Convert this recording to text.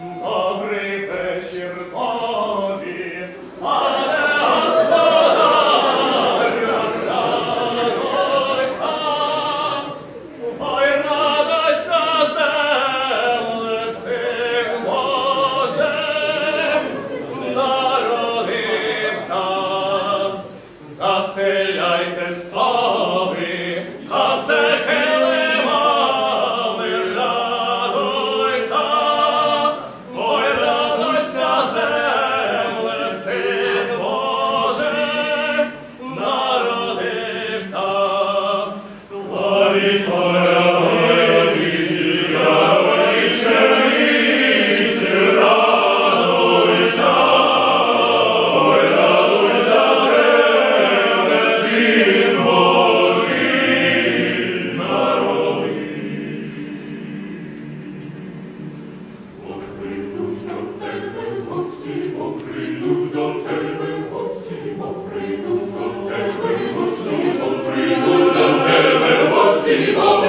Добрий вечір тобі, пане господарю, радуйся, Спасибо.